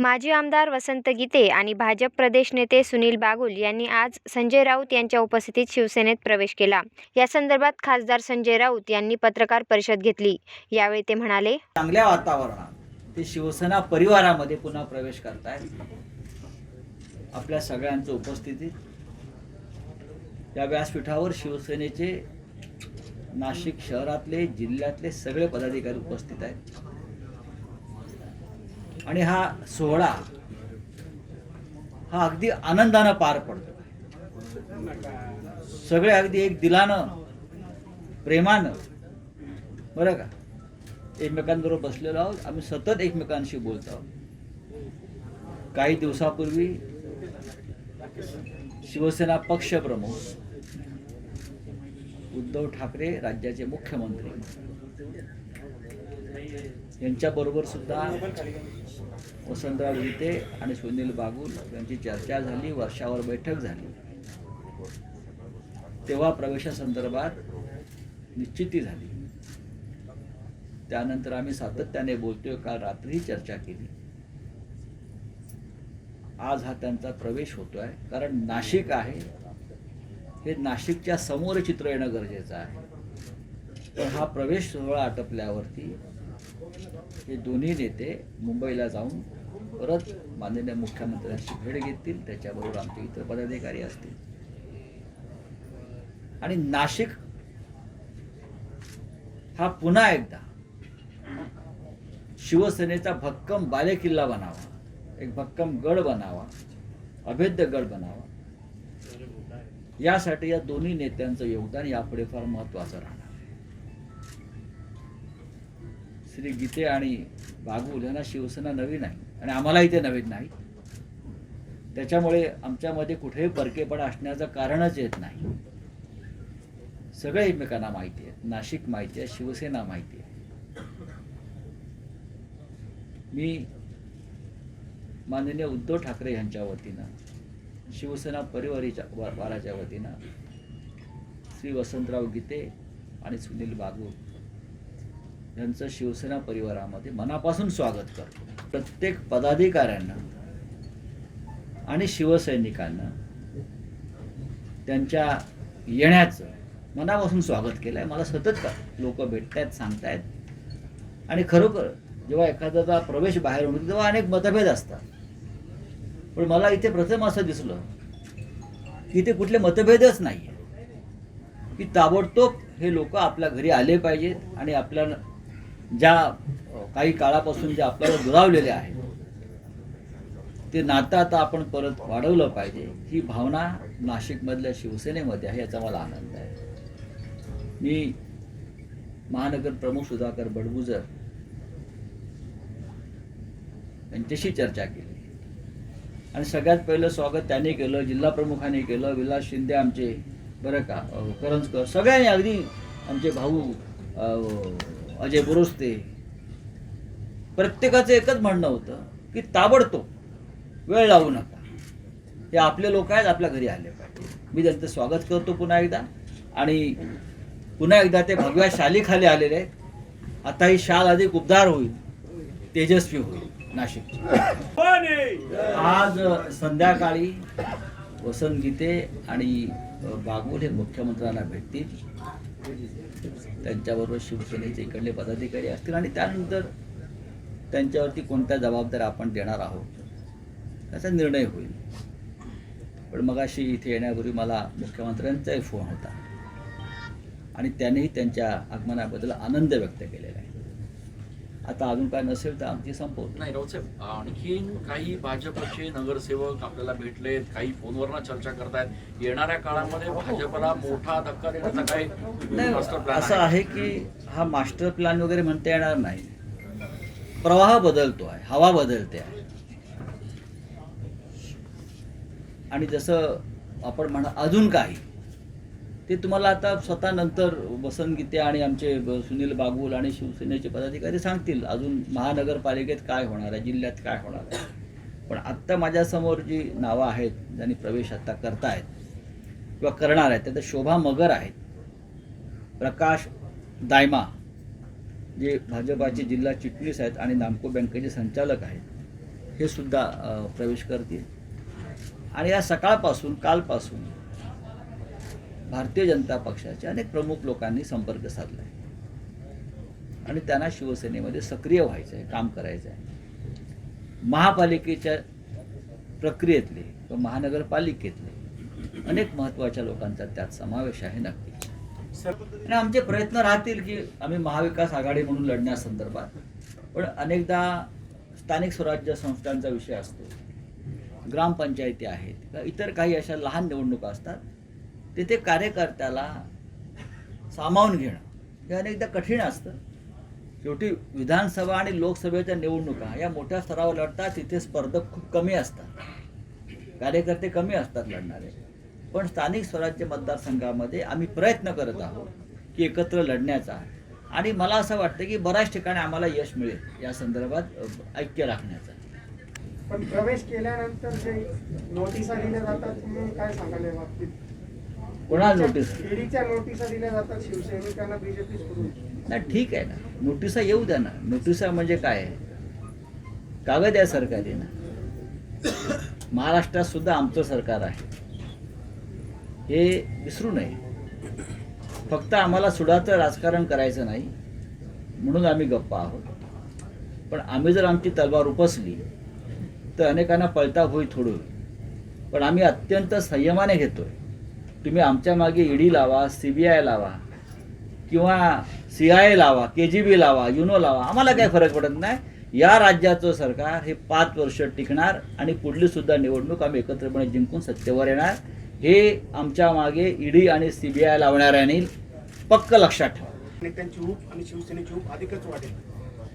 माजी आमदार वसंत गीते आणि भाजप प्रदेश नेते सुनील बागुल यांनी आज संजय राऊत यांच्या उपस्थितीत शिवसेनेत प्रवेश केला. या संदर्भात खासदार संजय राऊत यांनी पत्रकार परिषद घेतली. यावेळी ते म्हणाले चांगल्या वातावरणात ते शिवसेना परिवारामध्ये पुन्हा प्रवेश करतायत. आपल्या सगळ्यांचं उपस्थितीत या व्यासपीठावर शिवसेनेचे नाशिक शहरातले जिल्ह्यातले सगळे पदाधिकारी उपस्थित आहेत. आणि हा सोहळा हा अगदी आनंदानं पार पडतो. सगळे अगदी एक दिलानं प्रेमानं. बरं का? एकमेकांबरोबर बसलेलो आहोत. आम्ही सतत एकमेकांशी बोलतो आहोत. काही दिवसापूर्वी शिवसेना पक्षप्रमुख उद्धव ठाकरे राज्याचे मुख्यमंत्री. यांच्याबरोबर सुद्धा वसंतराव गीते आणि सुनील बागुल यांची चर्चा झाली वर्षावर बैठक झाली. तेव्हा प्रवेशासंदर्भात निश्चिती झाली. त्यानंतर आम्ही सातत्याने बोलतोय काल रात्रीही चर्चा केली. आज हा त्यांचा प्रवेश होतोय कारण नाशिक आहे. हे नाशिकच्या समोर चित्र येणं गरजेचं आहे. पण हा प्रवेश सोहळा आटपल्यावरती हे दोन्ही नेते मुंबईला जाऊन परत माननीय मुख्यमंत्र्यांची भेट घेतील त्याच्याबरोबर आमचे इतर पदाधिकारी असतील. आणि नाशिक हा पुन्हा एकदा शिवसेनेचा भक्कम बालेकिल्ला बनावा एक भक्कम गड बनावा अभेद्य गड बनावा. यासाठी या दोन्ही नेत्यांचं योगदान यापुढे फार महत्वाचं राहणार श्री गीते आणि बागुल यांना शिवसेना नवीन आहे आणि आम्हालाही ते नवीन नाही. त्याच्यामुळे आमच्यामध्ये कुठेही परकेपणा असण्याचं कारणच येत नाही. सगळे एकमेकांना माहिती आहे नाशिक माहिती आहे शिवसेना माहिती आहे. मी माननीय उद्धव ठाकरे यांच्या वतीनं शिवसेना परिवारीच्या वाराच्या वतीनं श्री वसंतराव गीते आणि सुनील बागू यांचं शिवसेना परिवारामध्ये मनापासून स्वागत करतो. प्रत्येक पदाधिकाऱ्यांना आणि शिवसैनिकांना त्यांच्या येण्याचं मनापासून स्वागत केलं आहे मला सतत लोक भेटतायत सांगतायत. आणि खरोखर जेव्हा एखाद्याचा प्रवेश बाहेर होतो तेव्हा अनेक मतभेद असतात. पण मला इथे प्रथम असं दिसलं की इथे कुठले मतभेदच नाही की ताबडतोब हे लोक आपल्या घरी आले पाहिजेत आणि आपल्या ज्या काही काळापासून जे आपल्याला दुरावलेले आहे ते नातं आता आपण परत वाढवलं पाहिजे. ही भावना नाशिकमधल्या शिवसेनेमध्ये आहे याचा मला आनंद आहे. मी महानगर प्रमुख सुधाकर बडगुजर यांच्याशी चर्चा केली. आणि सगळ्यात पहिलं स्वागत त्यांनी केलं जिल्हा प्रमुखाने केलं विलास शिंदे आमचे बरं का करंजकर सगळ्यांनी अगदी आमचे भाऊ अजय बुरुस्ते प्रत्येकाचं एकच म्हणणं होतं की ताबडतोब वेळ लावू नका. हे आपले लोक आहेत आपल्या घरी आले पाहिजे. मी त्यांचं स्वागत करतो पुन्हा एकदा. आणि पुन्हा एकदा ते भगव्या शालीखाली आलेले आहेत. आता ही शाल अधिक उबदार होईल तेजस्वी होईल नाशिक आज संध्याकाळी वसंत गीते आणि बागुल हे मुख्यमंत्र्यांना भेटतील. त्यांच्याबरोबर शिवसेनेचे इकडले पदाधिकारी असतील आणि त्यानंतर त्यांच्यावरती कोणत्या जबाबदाऱ्या आपण देणार आहोत? त्याचा निर्णय होईल. पण मगाशी इथे येण्यापूर्वी मला मुख्यमंत्र्यांचाही फोन होता. आणि त्यांनीही त्यांच्या आगमनाबद्दल आनंद व्यक्त केलेला आहे. आता अजून काय नसेल तर आमची संपवतो. नाही राऊतसाहेब आणखीन काही भाजपचे नगरसेवक आपल्याला भेटलेत काही फोनवरनं चर्चा करतायत. येणाऱ्या काळामध्ये भाजपला मोठा धक्का देण्याचा काही असं आहे की हा मास्टर प्लॅन वगैरे म्हणता येणार नाही. प्रवाह बदलतो आहे हवा बदलते आहे. आणि जसं आपण म्हणा अजून काही ते तुम्हाला आता स्वतः नंतर वसंत गीते आणि आमचे सुनील बागुल आणि शिवसेनेचे पदाधिकारी सांगतील अजून महानगरपालिकेत काय होणार आहे जिल्ह्यात काय होणार आहे. पण आत्ता माझ्यासमोर जी नावं आहेत ज्यांनी प्रवेश आता करतायत किंवा करणार आहेत त्यात शोभा मगर आहेत प्रकाश दायमा जे भाजपाचे जिल्हा चिटणीस आहेत आणि नामको बँकेचे संचालक आहेत हे सुद्धा प्रवेश करतील. आणि या सकाळपासून कालपासून भारतीय जनता पक्षाच्या अनेक प्रमुख लोकांनी संपर्क साधला आहे आणि त्यांना शिवसेनेमध्ये सक्रिय व्हायचं आहे काम करायचं आहे महापालिकेच्या प्रक्रियेतले किंवा महानगरपालिकेतले अनेक महत्त्वाच्या लोकांचा त्यात समावेश आहे नक्की. आणि आमचे प्रयत्न राहतील की आम्ही महाविकास आघाडी म्हणून लढण्यासंदर्भात पण अनेकदा स्थानिक स्वराज्य संस्थांचा विषय असतो. ग्रामपंचायती आहेत किंवा इतर काही अशा लहान निवडणुका असतात तिथे कार्यकर्त्याला सामावून घेणं हे अनेकदा कठीण असतं. शेवटी विधानसभा आणि लोकसभेच्या निवडणुका या मोठ्या स्तरावर लढतात तिथे स्पर्धक खूप कमी असतात. कार्यकर्ते कमी असतात लढणारे. पण स्थानिक स्वराज्य मतदारसंघामध्ये आम्ही प्रयत्न करत आहोत की एकत्र लढण्याचा. आणि मला असं वाटतं की बऱ्याच ठिकाणी आम्हाला यश मिळेल या संदर्भात ऐक्य राखण्याचं. पण प्रवेश केल्यानंतर जे नोटिसा दिल्या जातात म्हणून काय सांगाल या बाबतीत? कोणाला नोटीस? ईडीच्या नोटिसा दिल्या जातात शिवसैनिकांना बीजेपी नाही ठीक आहे ना. नोटिसा येऊ द्या ना. नोटिसा म्हणजे काय? आहे कागद आहे सरकारी ना. महाराष्ट्रात सुद्धा आमचं सरकार आहे. हे विसरू नये. फक्त आम्हाला सुडाचं राजकारण करायचं नाही म्हणून आम्ही गप्पा आहोत. पण आम्ही जर आमची तलवार उपसली तर अनेकांना पळता होई थोडं. होईल पण आम्ही अत्यंत संयमाने घेतो आहे तुम्ही आमच्या मागे ईडी लावा सी बी आय लावा किंवा सी आय लावा के जी बी लावा युनो लावा आम्हाला काही फरक पडत नाही. या राज्याचं सरकार हे पाच वर्ष टिकणार आणि पुढली सुद्धा निवडणूक आम्ही एकत्रपणे जिंकून सत्तेवर येणार. हे आमच्या मागे ईडी आणि सी बी आय लावणाऱ्यांनी पक्क लक्षात ठेवा. नेत्यांची ऊप आणि शिवसेनेची ऊप अधिकच वाढेल.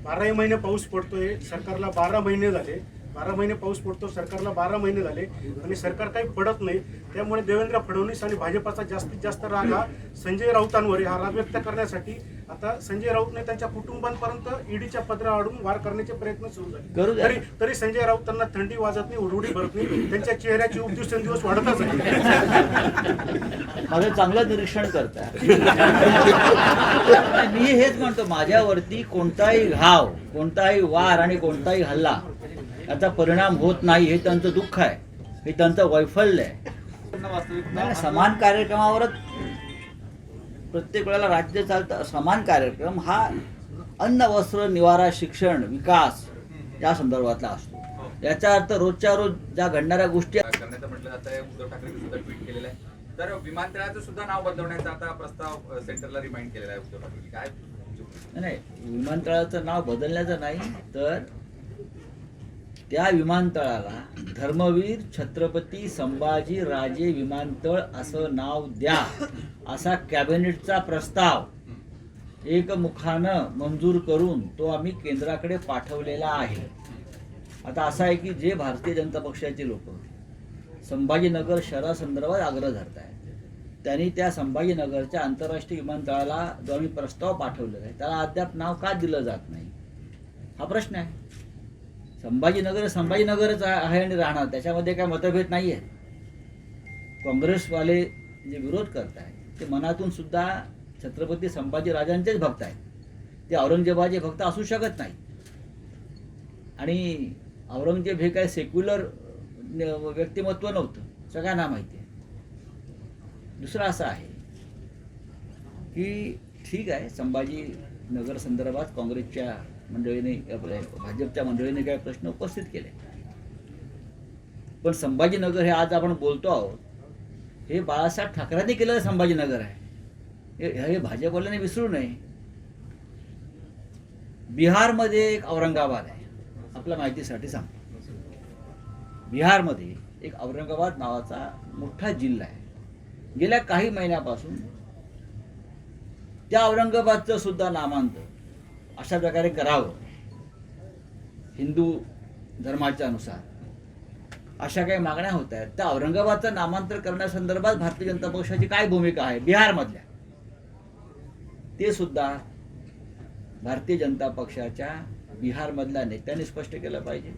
बाराही महिने पाऊस पडतोय सरकारला बारा महिने झाले. बारा महिने पाऊस पडतो सरकारला बारा महिने झाले. आणि सरकार काही पडत नाही. त्यामुळे देवेंद्र फडणवीस आणि भाजपाचा जास्तीत जास्त राग हा संजय राऊतांवर हा राग व्यक्त करण्यासाठी आता संजय राऊतने त्यांच्या कुटुंबांपर्यंत ईडीच्या पत्रा आडून वार करण्याचे प्रयत्न सुरू झाले. तरी तरी संजय राऊतांना थंडी वाजत नाही उडउडी भरत नाही. त्यांच्या चेहऱ्याची ऊब दिवसेंदिवस वाढतच आहे माझं चांगलं निरीक्षण करता. मी हेच म्हणतो माझ्यावरती कोणताही घाव कोणताही वार आणि कोणताही हल्ला याचा परिणाम होत नाही हे त्यांचं दुःख आहे. हे त्यांचं वैफल्य आहे. समान कार्यक्रमावरच प्रत्येक वेळेला राज्य चालतं समान कार्यक्रम हा अन्न वस्त्र निवारा शिक्षण विकास या संदर्भातला असतो. याचा अर्थ रोजच्या रोज ज्या घडणाऱ्या गोष्टी करण्याचं म्हटलं जात आहे उद्धव सुद्धा ट्विट केलेलं आहे. तर विमानतळाचं सुद्धा नाव बदलवण्याचा आता प्रस्ताव सेंटरला रिमाइंड केलेला आहे उद्धव ठाकरे काय? नाही. विमानतळाचं नाव बदलण्याचं नाही तर त्या विमानतळाला धर्मवीर छत्रपती संभाजी राजे विमानतळ असं नाव द्या असा कॅबिनेटचा प्रस्ताव एकमुखानं मंजूर करून तो आम्ही केंद्राकडे पाठवलेला आहे. आता असं आहे की जे भारतीय जनता पक्षाचे लोक संभाजीनगर शहरासंदर्भात आग्रह धरत आहेत त्यांनी त्या संभाजीनगरच्या आंतरराष्ट्रीय विमानतळाला जो आम्ही प्रस्ताव पाठवलेला आहे त्याला अद्याप नाव का दिलं जात नाही? हा प्रश्न आहे. संभाजीनगर संभाजीनगरच आहे आणि राहणार. त्याच्यामध्ये काय मतभेद नाही आहे काँग्रेसवाले जे विरोध करत आहेत ते मनातून सुद्धा छत्रपती संभाजी राजांचेच भक्त आहेत ते औरंगजेबाचे भक्त असू शकत नाही आणि औरंगजेब हे काय सेक्युलर व्यक्तिमत्व नव्हतं. सगळ्यांना माहिती आहे. दुसरं असं आहे की ठीक आहे संभाजी नगर संदर्भात काँग्रेसच्या मंडळीने आपल्या भाजपच्या मंडळीने काय प्रश्न उपस्थित केले. पण संभाजीनगर हे आज आपण बोलतो आहोत हे बाळासाहेब ठाकरेंनी केलेलं संभाजीनगर आहे. हे भाजपवाल्याने भाजपवाल्यांनी विसरू नये. बिहारमध्ये एक औरंगाबाद आहे. आपल्या माहितीसाठी सांगतो. बिहारमध्ये एक औरंगाबाद नावाचा मोठा जिल्हा आहे. गेल्या काही महिन्यापासून त्या औरंगाबादचं सुद्धा नामांतर अशा प्रकारे करावं. हिंदू धर्माच्या अनुसार. अशा काही मागण्या होत आहेत. त्या औरंगाबादचं नामांतर करण्यासंदर्भात भारतीय जनता पक्षाची काय भूमिका आहे? बिहारमधल्या. ते सुद्धा भारतीय जनता पक्षाच्या बिहारमधल्या नेत्यांनी स्पष्ट केलं पाहिजे.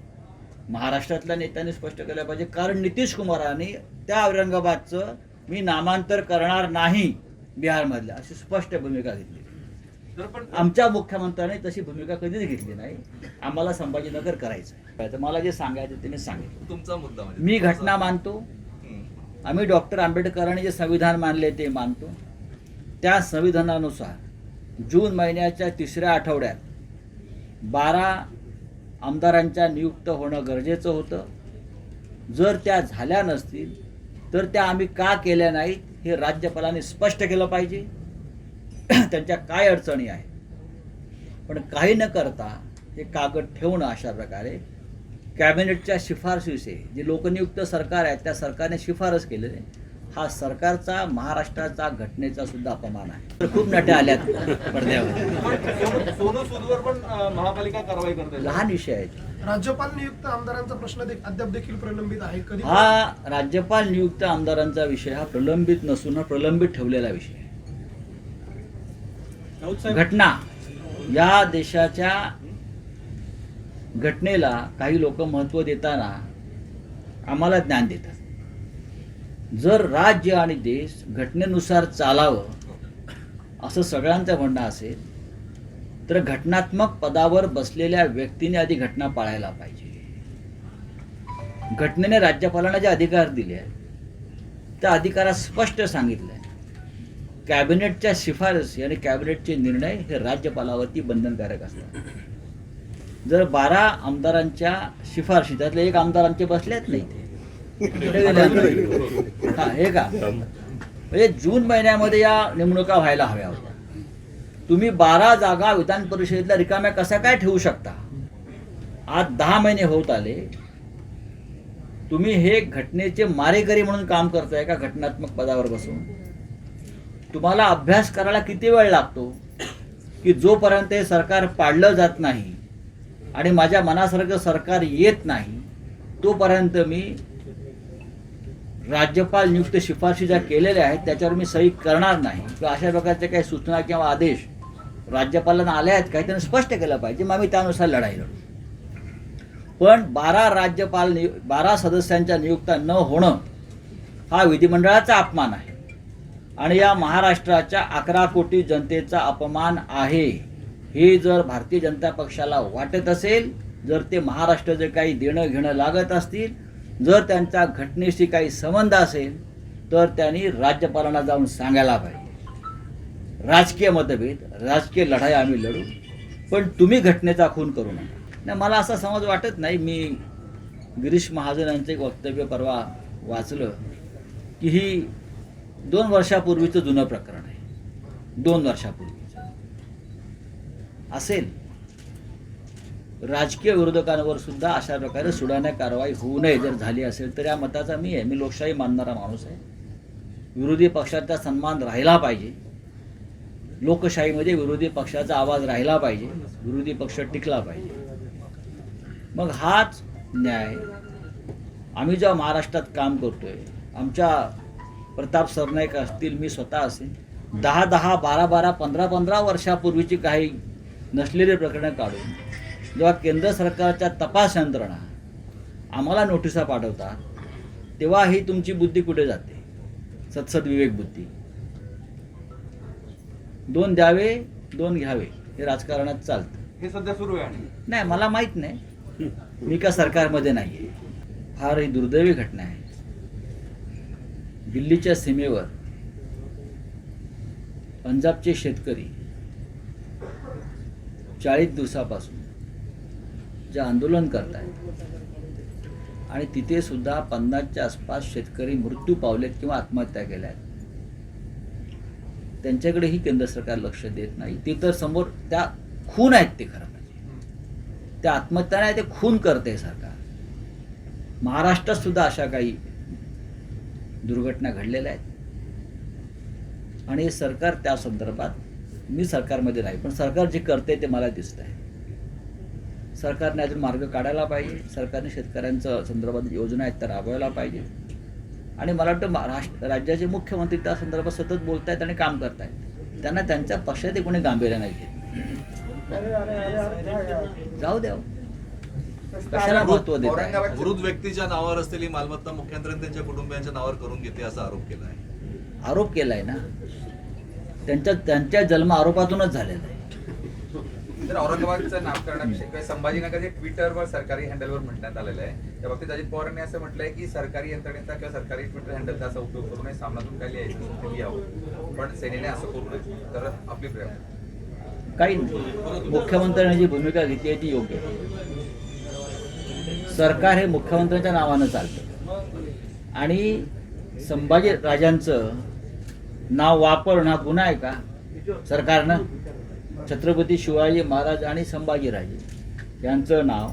महाराष्ट्रातल्या नेत्यांनी स्पष्ट केलं पाहिजे. कारण नितीश कुमारांनी त्या औरंगाबादचं मी नामांतर करणार नाही बिहारमधल्या अशी स्पष्ट भूमिका घेतली. आमच्या मुख्यमंत्र्यांनी तशी भूमिका कधीच घेतली नाही. आम्हाला संभाजीनगर करायचं आहे तर मला जे सांगायचं ते मी सांगितलं तुमचा मुद्दा म्हणजे मी घटना मानतो. आम्ही डॉक्टर आंबेडकरांनी जे संविधान मानले ते मानतो. त्या संविधानानुसार जून महिन्याच्या तिसऱ्या आठवड्यात बारा आमदारांच्या नियुक्त होणं गरजेचं होतं. जर त्या झाल्या नसतील तर त्या आम्ही का केल्या नाहीत हे राज्यपालांनी स्पष्ट केलं पाहिजे. त्यांच्या काय अडचणी आहेत? पण काही न करता हे कागद ठेवणं अशा प्रकारे कॅबिनेटच्या शिफारशीचे जे लोकनियुक्त सरकार आहे त्या सरकारने शिफारस केलेली हा सरकारचा महाराष्ट्राचा घटनेचा सुद्धा अपमान आहे. तर खूप नट्या आल्यात पडद्यावर. सोनू सूदवर पण अं, महापालिका कारवाई करते. लहान विषय आहेत राज्यपाल नियुक्त आमदारांचा प्रश्न अद्याप देखील प्रलंबित आहे. हा राज्यपाल नियुक्त आमदारांचा विषय हा प्रलंबित नसून हा प्रलंबित ठेवलेला विषय आहे. घटना. या देशाच्या घटनेला काही लोक महत्त्व देताना आम्हाला ज्ञान देतात. जर राज्य आणि देश घटनेनुसार चालावं असं सगळ्यांचं म्हणणं असेल तर घटनात्मक पदावर बसलेल्या व्यक्तीने आधी घटना पाळायला पाहिजे. घटनेने राज्यपालांना जे अधिकार दिले आहेत त्या अधिकारात स्पष्ट सांगितलंय. कॅबिनेटच्या शिफारसी आणि कॅबिनेटचे निर्णय हे राज्यपालावरती बंधनकारक असतात. जर बारा आमदारांच्या शिफारशी त्यातले एक आमदार आमचे बसलेच नाही ते हा हे का? म्हणजे जून महिन्यामध्ये या नेमणुका व्हायला हव्या होत्या. तुम्ही बारा जागा विधान परिषदेतल्या रिकाम्या कशा काय ठेवू शकता? आज दहा महिने होत आले. तुम्ही हे घटनेचे मारेकरी म्हणून काम करताय का घटनात्मक पदावर बसून? तुम्हाला अभ्यास करायला किती वेळ लागतो? की जोपर्यंत हे सरकार पाडलं जात नाही आणि माझ्या मनासारखं सरकार येत नाही तोपर्यंत मी राज्यपाल नियुक्त शिफारशी ज्या केलेल्या आहेत त्याच्यावर मी सही करणार नाही. किंवा अशा प्रकारच्या काही सूचना किंवा आदेश राज्यपालांना आले आहेत काही त्यांनी स्पष्ट केलं पाहिजे मग आम्ही त्यानुसार लढाई लढू. पण बारा राज्यपाल नियु बारा सदस्यांच्या नियुक्त्या न होणं हा विधिमंडळाचा अपमान आहे. आणि या महाराष्ट्राच्या अकरा कोटी जनतेचा अपमान आहे. हे जर भारतीय जनता पक्षाला वाटत असेल जर ते महाराष्ट्र जे काही देणं घेणं लागत असतील जर त्यांचा घटनेशी काही संबंध असेल तर त्यांनी राज्यपालांना जाऊन सांगायला पाहिजे. राजकीय मतभेद राजकीय लढाई आम्ही लढू पण तुम्ही घटनेचा खून करू नका. नाही मला असा समज वाटत नाही. मी गिरीश महाजन यांचं एक वक्तव्य परवा वाचलं की ही दोन वर्षापूर्वीचं जुनं प्रकरण आहे. दोन वर्षापूर्वीचं. असेल. राजकीय विरोधकांवर सुद्धा अशा प्रकारे सुडाण्या कारवाई होऊ नये जर झाली असेल तर या मताचा मी आहे मी लोकशाही मानणारा माणूस आहे. विरोधी पक्षाचा सन्मान राहिला पाहिजे. लोकशाहीमध्ये विरोधी पक्षाचा आवाज राहिला पाहिजे. विरोधी पक्ष टिकला पाहिजे. मग हाच न्याय. आम्ही जेव्हा महाराष्ट्रात काम करतोय आमच्या प्रताप सरनाईक असतील मी स्वतः असेल. दहा दहा बारा बारा पंधरा पंधरा वर्षापूर्वीची काही नसलेली प्रकरणं काढून जेव्हा केंद्र सरकारच्या तपास यंत्रणा आम्हाला नोटिसा पाठवतात तेव्हा ही तुमची बुद्धी कुठे जाते? सत्सद विवेक बुद्धी. दोन द्यावे दोन घ्यावे हे राजकारणात चालतं. हे सध्या सुरू आहे नाही मला माहीत नाही. मी का सरकारमध्ये नाही आहे फार ही दुर्दैवी घटना आहे. दिल्लीच्या सीमेवर पंजाबचे शेतकरी चाळीस दिवसापासून जे आंदोलन करत आहेत आणि तिथे सुद्धा पन्नासच्या आसपास शेतकरी मृत्यू पावलेत किंवा आत्महत्या केल्या आहेत त्यांच्याकडेही केंद्र सरकार लक्ष देत नाही. ते तर समोर त्या खून आहेत ते खरं म्हणजे. त्या आत्महत्या नाही ते खून करते सरकार. महाराष्ट्रात सुद्धा अशा काही दुर्घटना घडलेल्या आहेत. आणि हे सरकार त्या संदर्भात मी सरकारमध्ये नाही पण सरकार जे करते ते मला दिसत आहे सरकारने अजून मार्ग काढायला पाहिजे. सरकारने शेतकऱ्यांचं संदर्भात योजना आहेत त्या राबवायला पाहिजे. आणि मला वाटतं महाराष्ट्र राज्याचे मुख्यमंत्री त्या संदर्भात सतत बोलत आहेत आणि काम करत आहेत त्यांना त्यांच्या पक्षात कोणी गांभीर्य नाही घेत. जाऊ द्या हो. कशाला महत्त्व देत आहे व्यक्तीच्या नावावर असलेली मालमत्ता मुख्यमंत्र्यांनी त्यांच्या कुटुंबियांच्या नावावर करून घेते असा आरोप केला आहे आरोप केलाय ना? त्यांच्या त्यांच्या जन्म आरोपातूनच झालेला आहे. तर औरंगाबादचं नामकरणाविषयी किंवा संभाजीनगर ट्विटरवर सरकारी हँडलवर म्हणण्यात आलेलं आहे. त्या बाबतीत अजित पवारांनी असं म्हटलंय की सरकारी यंत्रणेचा किंवा सरकारी ट्विटर हँडलचा असा उपयोग करू नये सामनातून ते लिहावं. पण सेनेने असं करू नये. तर आपली प्रेरणा काही नाही. मुख्यमंत्र्यांनी जी भूमिका घेतली आहे ती योग्य आहे. सरकार हे मुख्यमंत्र्यांच्या नावानं चालतं. आणि संभाजी राजांचं नाव वापरणं हा गुन्हा आहे का? सरकारनं छत्रपती शिवाजी महाराज आणि संभाजीराजे यांचं नाव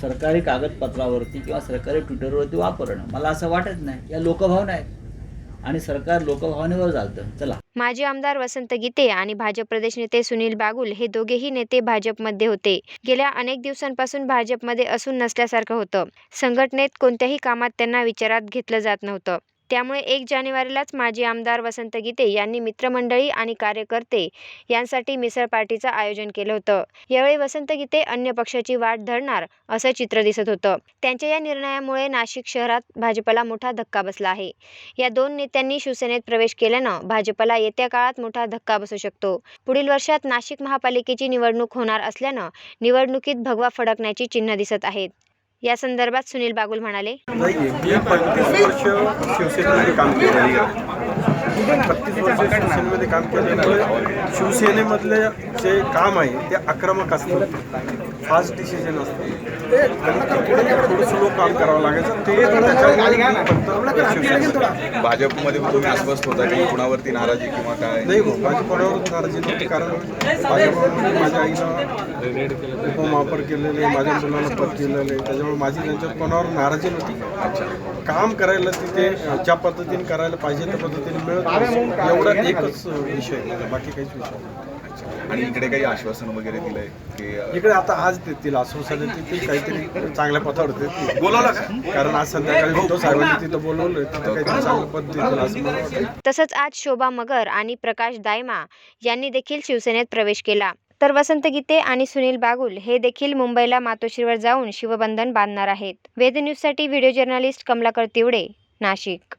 सरकारी कागदपत्रावरती किंवा सरकारी ट्विटरवरती वापरणं. मला असं वाटत नाही. या लोकभावना आहेत. आणि सरकार लोकभावनेवर चालतं. चला. माजी आमदार वसंत गीते आणि भाजप प्रदेश नेते सुनील बागुल हे दोघेही नेते भाजपमध्ये होते. गेल्या अनेक दिवसांपासून भाजपमध्ये असून नसल्यासारखं होतं. संघटनेत कोणत्याही कामात त्यांना विचारात घेतलं जात नव्हतं. त्यामुळे एक जानेवारीलाच माजी आमदार वसंत गीते यांनी मित्रमंडळी आणि कार्यकर्ते यांसाठी मिसळ पार्टीचं आयोजन केलं होतं. यावेळी वसंत गीते अन्य पक्षाची वाट धरणार असं चित्र दिसत होतं. त्यांच्या या निर्णयामुळे नाशिक शहरात भाजपला मोठा धक्का बसला आहे. या दोन नेत्यांनी शिवसेनेत प्रवेश केल्यानं भाजपला येत्या काळात मोठा धक्का बसू शकतो. पुढील वर्षात नाशिक महापालिकेची निवडणूक होणार असल्यानं निवडणुकीत भगवा फडकण्याची चिन्ह दिसत आहेत. या संदर्भात सुनील बागुल म्हणाले. मी पस्तीस काम केलेलं आहे. पस्तीस वर्ष शिवसेनेमध्ये काम केल्यामुळे शिवसेनेमधले जे काम आहे ते आक्रमक असतं. फास्ट डिसिजन असतं. आणि थोडं स्लो काम करावं लागायचं. ते भाजपमध्ये तुम्ही अस्वस्थ होता की कुणावरती नाराजी किंवा काय? नाही भाऊ माझी कोणावरच नाराजी नव्हती. कारण भाजपमध्ये माझ्या आईनं उपमापर केलेले माझ्या मुलाला पद आहे त्याच्यामुळे माझी त्यांच्यात कोणावर नाराजी नव्हती. काम करायला तिथे ज्या पद्धतीने करायला पाहिजे त्या पद्धतीने मिळत. एवढा एकच विषय बाकी काहीच विषय नाही. आणि इकडे काही आश्वासन वगैरे दिलंय की इकडे आता आज देतील आश्वासन देतील काहीतरी चांगल्या पथावर देतील बोलवलं कारण आज संध्याकाळी उद्धव साहेबांनी तिथं बोलवलं तिथं काहीतरी चांगलं पद देतील असं मला वाटतं तसंच आज शोभा मगर आणि प्रकाश दायमा यांनी देखील शिवसेनेत प्रवेश केला. तर वसंत गीते आणि सुनील बागुल हे देखील मुंबईला मातोश्रीवर जाऊन शिवबंधन बांधणार आहेत. वेद न्यूजसाठी व्हिडिओ जर्नलिस्ट कमलाकर तिवडे नाशिक.